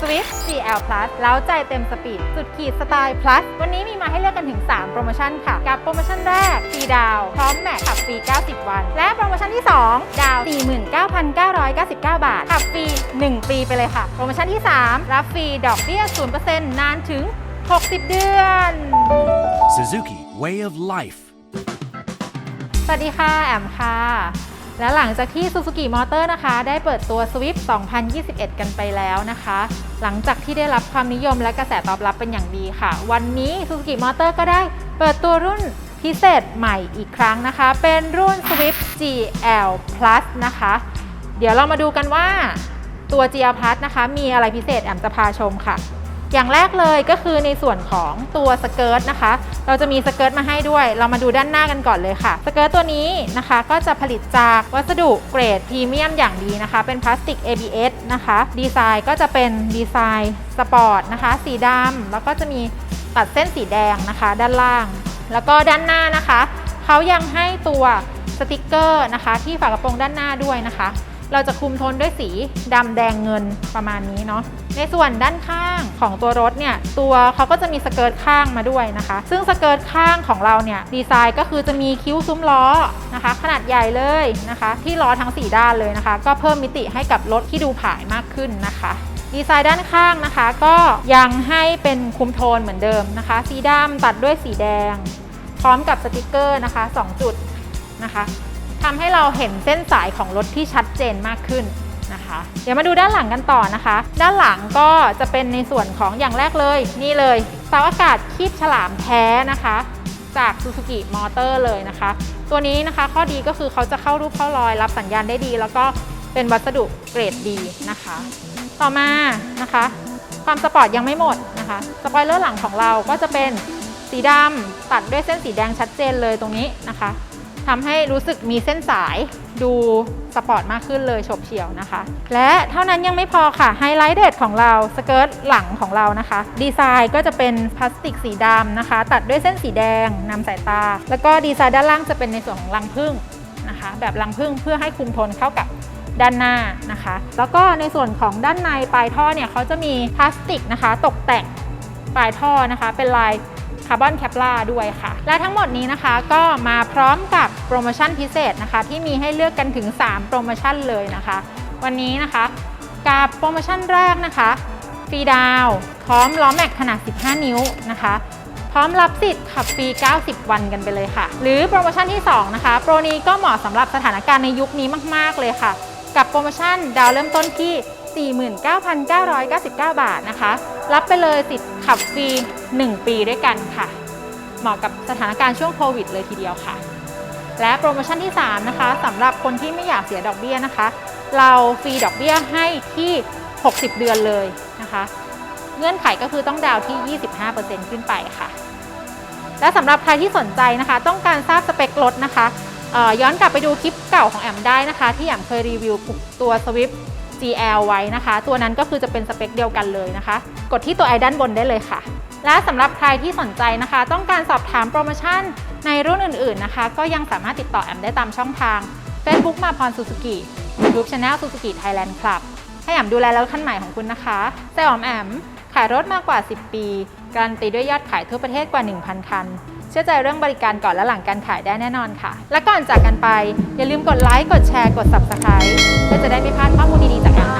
Swift GL Plus แล้วใจเต็มสปีดสุดขีดสไตล์ plus วันนี้มีมาให้เลือกกันถึง 3 โปรโมชั่นค่ะ กับโปรโมชั่นแรกฟรีดาวน์พร้อมแม็กขับฟรี 90 วัน และโปรโมชั่นที่ 2 ดาวน์49,999 บาท ขับฟรี 1 ปีไปเลยค่ะ โปรโมชั่นที่ 3 รับฟรีดอกเบี้ย 0%นานถึง 60 เดือน Suzuki Way of Life. สวัสดีค่ะ แอมค่ะ และหลังจากที่ Suzuki Motor นะคะ ได้เปิดตัว Swift 2021 กันไปแล้วนะคะ หลังจากที่ได้รับความนิยมและกระแสตอบรับเป็นอย่างดีค่ะ วันนี้ Suzuki Motor ก็ได้เปิดตัวรุ่นพิเศษใหม่อีกครั้งนะคะ เป็นรุ่น Swift GL Plus นะคะ เดี๋ยวเรามาดูกันว่าตัว GL Plus นะคะ มีอะไรพิเศษแอมจะพาชมค่ะ อย่างแรกเลยก็คือในส่วนของตัวสเกิร์ตนะคะ เราจะมีสเกิร์ตมาให้ด้วย เรามาดูด้านหน้ากันก่อนเลยค่ะ สเกิร์ตตัวนี้นะคะก็จะผลิตจากวัสดุเกรดพรีเมียมอย่างดีนะคะ เป็นพลาสติก ABS นะคะ ดีไซน์ก็จะเป็นดีไซน์สปอร์ตนะคะ สีดำแล้วก็จะมีตัดเส้นสีแดงนะคะ ด้านล่าง แล้วก็ด้านหน้านะคะ เขายังให้ตัวสติกเกอร์นะคะ ที่ฝากระโปรงด้านหน้าด้วยนะคะ เราจะคุมโทนด้วยสีดำแดงเงินประมาณนี้เนาะในส่วนด้านข้างของตัวรถเนี่ยตัวเขาก็จะมีสเกิร์ตข้างมาด้วยนะคะ ซึ่งสเกิร์ตข้างของเราเนี่ยดีไซน์ก็คือจะมีคิ้วซุ้มล้อนะคะ ขนาดใหญ่เลยนะคะ ที่ล้อทั้ง 4 ด้านเลยนะคะ ก็เพิ่มมิติให้กับรถที่ดูผายมากขึ้นนะคะดีไซน์ด้านข้างนะคะ ก็ยังให้เป็นคุมโทนเหมือนเดิมนะคะ สีดำตัดด้วยสีแดง พร้อมกับสติกเกอร์นะคะ 2 จุดนะคะ ทำให้เราเห็นเส้นสายของรถที่ชัดเจนมากขึ้นนะคะ เดี๋ยวมาดูด้านหลังกันต่อนะคะ ด้านหลังก็จะเป็นในส่วนของอย่างแรกเลย นี่เลยเสาอากาศคีบฉลามแท้นะคะ จาก Suzuki Motor เลยนะคะ ตัวนี้นะคะข้อดีก็คือเขาจะเข้ารูปเข้ารอยรับสัญญาณได้ดี แล้วก็เป็นวัสดุเกรดดีนะคะ ต่อมานะคะ ความสปอร์ตยังไม่หมดนะคะสปอยเลอร์หลังของเราก็จะเป็นสีดำตัดด้วยเส้นสีแดงชัดเจนเลยตรงนี้นะคะ ทำให้รู้สึกมีเส้นสายดูสปอร์ตมากขึ้นเลยฉบเฉียวนะคะ และเท่านั้นยังไม่พอค่ะไฮไลท์เด็ดของเราสเกิร์ตหลังของเรานะคะ ดีไซน์ก็จะเป็นพลาสติกสีดำนะคะ ตัดด้วยเส้นสีแดงนำสายตา แล้วก็ดีไซน์ด้านล่างจะเป็นในส่วนของรังผึ้งนะคะ แบบรังผึ้งเพื่อให้คุมโทนเข้ากับด้านหน้านะคะ แล้วก็ในส่วนของด้านในปลายท่อเนี่ยเขาจะมีพลาสติกนะคะ ตกแต่งปลายท่อนะคะ เป็นลาย คาร์บอนแคปลาด้วยค่ะ และทั้งหมดนี้นะคะก็มาพร้อมกับโปรโมชั่นพิเศษนะคะ ที่มีให้เลือกกันถึง 3 โปรโมชั่นเลยนะคะ วันนี้นะคะกับโปรโมชั่นแรกนะคะฟรีดาวพร้อมล้อแม็กขนาด 15 นิ้วนะคะพร้อมรับสิทธิ์ขับฟรี 90 วันกันไปเลยค่ะ หรือโปรโมชั่นที่ 2 นะคะ โปรนี้ก็เหมาะสำหรับสถานการณ์ในยุคนี้มาก ๆ เลยค่ะ กับโปรโมชั่นดาวเริ่มต้นที่ 49,999 บาทนะคะ รับไปเลยสิทธิ์ขับฟรี 1 ปีด้วยกันค่ะ เหมาะกับสถานการณ์ช่วงโควิดเลยทีเดียวค่ะ และโปรโมชั่นที่ 3 นะคะสำหรับคนที่ไม่อยากเสียดอกเบี้ยนะคะ เราฟรีดอกเบี้ยให้ที่ 60 เดือนเลยนะคะ เงื่อนไขก็คือต้องดาวน์ที่ 25%ขึ้นไปค่ะ และสำหรับใครที่สนใจนะคะ ต้องการทราบสเปครถนะคะย้อนกลับไปดูคลิปเก่าของแอมได้นะคะ ที่แอมเคยรีวิวตัว Swift GL ไว้นะคะ ตัวนั้นก็คือจะเป็นสเปคเดียวกันเลยนะคะ กดที่ตัวไอด้านบนได้เลยค่ะ และสำหรับใครที่สนใจนะคะ ต้องการสอบถามโปรโมชั่นในรุ่นอื่นๆนะคะ ก็ยังสามารถติดต่อแอมได้ตามช่องทาง Facebook มาพรสุสุกิ YouTube Channel Suzuki Thailand Club ให้แอมดูแลรถคันใหม่ของคุณนะคะแต่ออมแอม ขายรถมากกว่า 10 ปี การันตีด้วยยอดขายทั่วประเทศกว่า 1,000 คัน เชื่อใจเรื่องบริการก่อนและหลังการขายได้แน่นอนค่ะ และก่อนจากกันไป อย่าลืมกดไลค์ กดแชร์ กด Subscribe เพื่อจะได้ไม่พลาดข้อมูลดีๆจากเรา